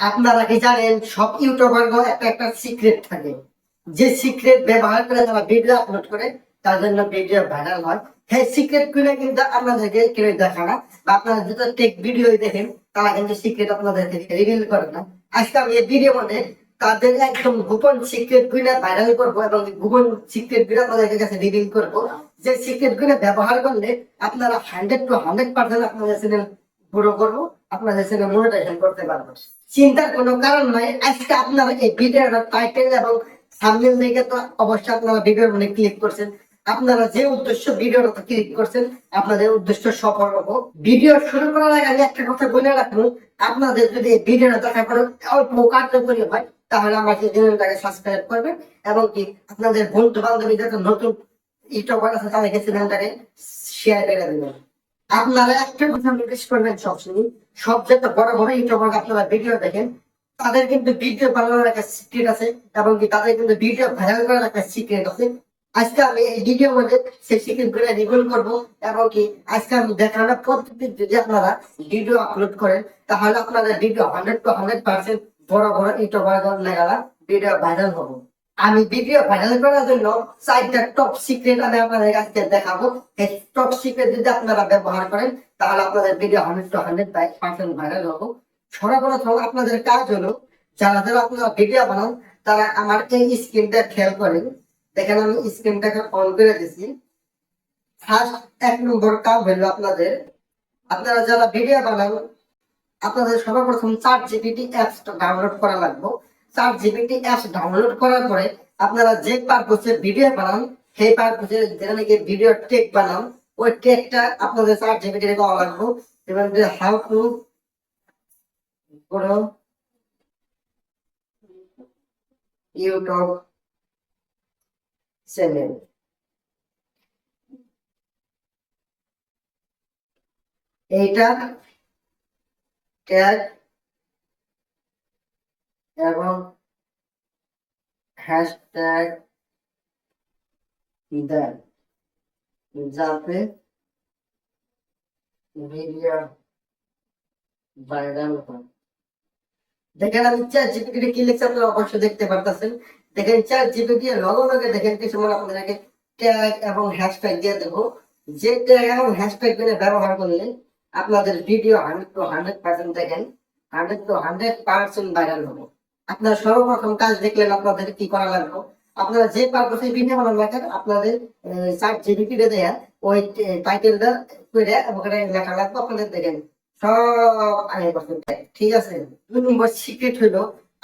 আপনারা কি জানেন, সব ইউটিউবার একটা একটা সিক্রেট থাকে। যে সিক্রেট ব্যবহার করে তারা ভিডিও আপলোড করে, তার জন্য ভিডিও ভাইরাল হয়। সেই সিক্রেটগুলো কিন্তু আপনাদেরকে কেউ দেখা না, বা আপনারা যেটা টেক ভিডিও দেখেন, তারা কিন্তু সিক্রেট আপনাদেরকে রিভিল করে না। আজকে আমি এই ভিডিও মধ্যে তাদের একদম গোপন সিক্রেটগুলো ভাইরাল করব এবং গোপন সিক্রেটগুলো আপনাদের কাছে রিভিল করব। যে সিক্রেটগুলো ব্যবহার করলে আপনারা হান্ড্রেড টু হান্ড্রেড পার্সেন্ট আপনাদের চ্যানেল পুরো করব, আপনাদের চ্যানেল মনিটাইজেশন করতে পারব। চিন্তার কোনো কারণ নাই, আজকে আপনারা এই ভিডিওর টাইটেল এবং সামনের দিকে তো অবশ্যই আপনারা ভিডিওর মধ্যে ক্লিক করছেন। আপনারা যে উদ্দেশ্য ভিডিওর ক্লিক করছেন, আপনাদের উদ্দেশ্য সফল হব। ভিডিও শুরু করার আগে আমি একটা কথা বলে রাখব, আপনাদের যদি এই ভিডিওটা দেখা করে অল্প কার্যকরী হয়, তাহলে আমার চ্যানেলটাকে সাবস্ক্রাইব করবেন এবং কি আপনাদের বন্ধু বান্ধবী যাতে নতুন ইউটিউবার আছে, তাদেরকে চ্যানেলটাকে শেয়ার করে দেবেন। আপনারা একটা কথা নোটিস করবেন সবসময়, সব যত বড় বড় ইউটিউবার আপনারা ভিডিও দেখেন, তাদের কিন্তু ভিডিও বানানোর একটা সিক্রেট আছে এবং কি তাদের কিন্তু ভিডিও ভাইরাল করার একটা সিক্রেট আছে। আজকে আমি এই ভিডিও মধ্যে সেই সিক্রেটগুলো রিভিল করব এবং কি আজকে আমি দেখানোর পদ্ধতি যদি আপনারা ভিডিও আপলোড করেন, তাহলে আপনাদের video hundred to hundred percent বড় বড় ইউটিউবার লাগালা ভিডিও ভাইরাল হব। আমি ভিডিও ভাইরাল করার জন্য চারটা টপ সিক্রেট আমি আপনাদের কাছে দেখাবো। এই টপ সিক্রেট যদি আপনারা ব্যবহার করেন, তাহলে আপনাদের video hundred to hundred percent viral হব। সর্বপ্রথম আপনাদের কাজ হলো, যারা যারা আপনারা ভিডিও বানান, তারা আমার এই স্ক্রিনটা খেয়াল করেন। দেখেন আমি স্ক্রিনটাকে অন করে দিছি। ফার্স্ট এক নম্বর কাজ হলো আপনাদের। আপনারা যারা ভিডিও বানান, আপনাদের সর্বপ্রথম চার জিবিটি অ্যাপসটা ডাউনলোড করা লাগবে। চার জিবিটি অ্যাপস ডাউনলোড করার পরে আপনারা যে পারপোসে ভিডিও বানান, সেই পারপোসে যেটা নাকি ভিডিও টেক বানান, ওই টেকটা আপনাদের চার জিবিটি পাওয়া লাগবে। এবং how to grow YouTube channel এইটা ট্যাগ এবং হ্যাশট্যাগ দেন যাতে ভিডিও ভাইরাল হয় দেখেন আমি চার জিপিটি কি লিখছি আপনারা অবশ্যই দেখতে পারতেছেন। দেখেন চার জিপিটি লগে লগে দেখেন কিছু মানে আপনাদেরকে ট্যাগ এবং হ্যাশট্যাগ দিয়ে দেবো। যে ট্যাগ এবং হ্যাশট্যাগগুলো ব্যবহার করলে আপনাদের video hundred to hundred percent দেখেন। Hundred to hundred percent viral হব। আপনারা সর্বপ্রথম কাজ দেখলেন আপনাদের কি করা লাগবে। আপনারা যে পারপাসে ভিডিও বানান রাখেন আপনাদের চার জিবিটি দেয়া, ওই টাইটেলটা করে ওখানে লেখা লাগবে, আপনাদের দেখেন। সব আগে ঠিক আছে? দুই নম্বর সিক্রেট হলো,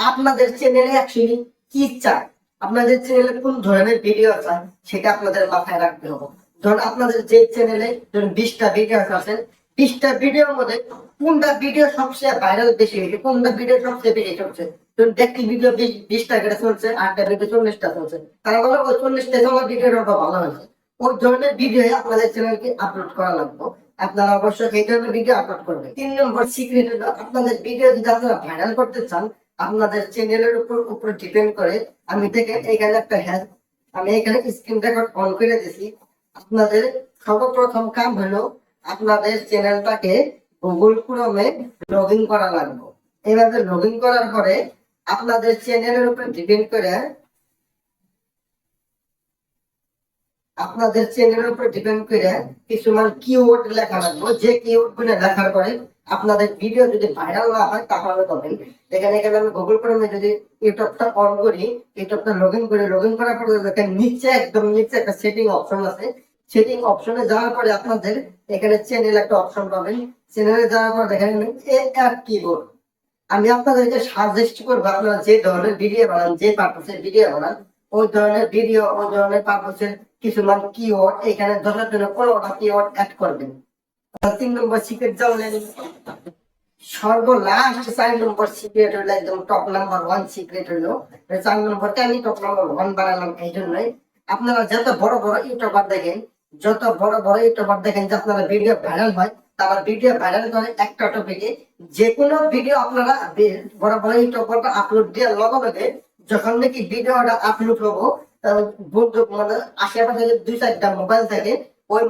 আপনাদের চ্যানেলে অ্যাকচুয়ালি কি চায়? আপনাদের চ্যানেলে কোন ধরনের ভিডিও চায়, সেটা আপনাদের মাথায় রাখতে হবে। ধরুন আপনাদের যে চ্যানেলে ধরুন বিশটা ভিডিও আছে বিশটা ভিডিওর মধ্যে কোনটা ভিডিও সবচেয়ে ভাইরাল বেশি হয়েছে, কোনটা ভিডিও সবচেয়ে বেশি চলছে? দেখি ভিডিও বিশটা করে চলছে, আটটা ভিডিও চল্লিশটা চলছে। তার মানে ওই চল্লিশটা চলা ভিডিওটা ভালো হয়েছে। ওই ধরনের ভিডিও আপনাদের চ্যানেলকে আপলোড করা লাগবে। আপনারা অবশ্যই এই ধরনের ভিডিও আপলোড করবেন। তিন নম্বর সিক্রেট হলো, আপনাদের ভিডিও যদি আপনারা ভাইরাল করতে চান, আপনাদের চ্যানেলের উপর উপর ডিপেন্ড করে আমি দেখেন এখানে একটা হ্যাঁ আমি এখানে স্ক্রিন রেকর্ড অন করে দিছি। আপনাদের সর্বপ্রথম কাম হলো আপনাদের চ্যানেলটাকে গুগল ক্রোমে লগ ইন করা লাগবে। এইভাবে লগ ইন করার পরে আপনাদের চ্যানেলের উপর ডিপেন্ড করে আপনাদের চ্যানেলের উপর ডিপেন্ড করে কিছুমান কিওয়ার্ড লেখা লাগবে। যে কিওয়ার্ডগুলো লেখার পরে আপনাদের ভিডিও যদি ভাইরাল না হয়, তাহলে তবে দেখেন এখানে আমি গুগল ক্রোমে যদি ইউটিউবটা অন করি ইউটিউবটা লগ ইন করি লগ ইন করার পরে দেখেন নিচে একদম নিচে একটা সেটিং অপশন আছে। সেটিং অপশনে যাওয়ার পরে আপনাদের এখানে চ্যানেল একটা অপশন পাবেন। চ্যানেলে যাওয়ার পর দেখেন এ কিবোর্ড আমি আপনাদেরকে সাজেস্ট করব, আপনারা যে ধরনের ভিডিও বানান, যে পারপোসের ভিডিও বানান, ওই ধরনের ভিডিও ওই ধরনের পারপোসের কিছুমান কিওয়ার্ড এখানে ধরার জন্য কোনোটা কিওয়ার্ড অ্যাড করবেন। তিন নম্বর সিক্রেট জানলেন সর্বলাস্ট চার নম্বর সিক্রেট হলো একদম টপ নাম্বার ওয়ান সিক্রেট হলো। চার নম্বরটা আমি টপ নাম্বার ওয়ান বানালাম এই জন্যই আপনারা যত বড় বড় ইউটিউবার দেখেন যত বড় বড় ইউটিউবার দেখেন যে আপনারা ভিডিও ভাইরাল হয় তারা ভিডিও ভাইরাল করে একটা টপিকে যে কোনো ভিডিও আপনারা বড় বড় ইউটিউবারটা আপলোড দেওয়ার লগে লগে যখন নাকি ভিডিওটা আপলোড হব বন্ধু মানে আশেপাশে দুই চারটা মোবাইল থাকে, ওই